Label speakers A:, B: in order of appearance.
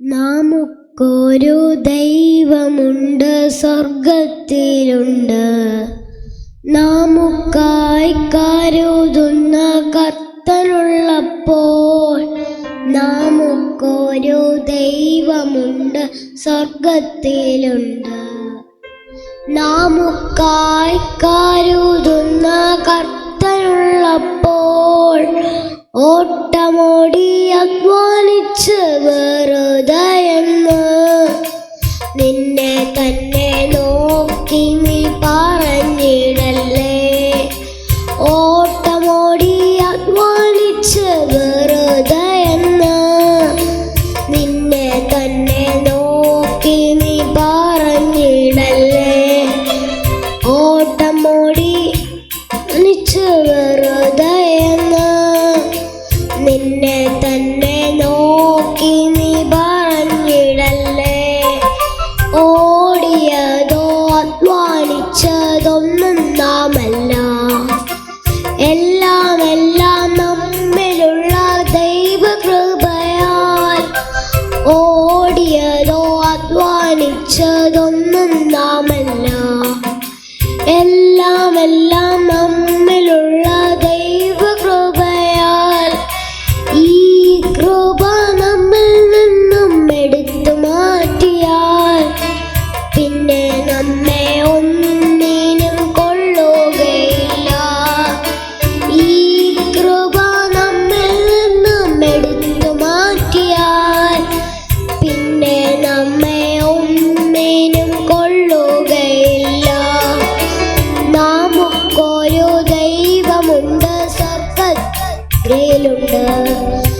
A: നാമുക്കൊരു ദൈവമുണ്ട് സ്വർഗത്തിലുണ്ട് നമുക്കായി കരുതുന്ന കർത്തനുള്ളപ്പോൾ നമുക്കൊരു ദൈവമുണ്ട് സ്വർഗത്തിലുണ്ട് നമുക്കായി കരുതുന്ന കർത്തനുള്ളപ്പോൾ ഓട്ടമോടി അധ്വാനിച്ചവർ പറഞ്ഞിട എല്ലാം എല്ലാം the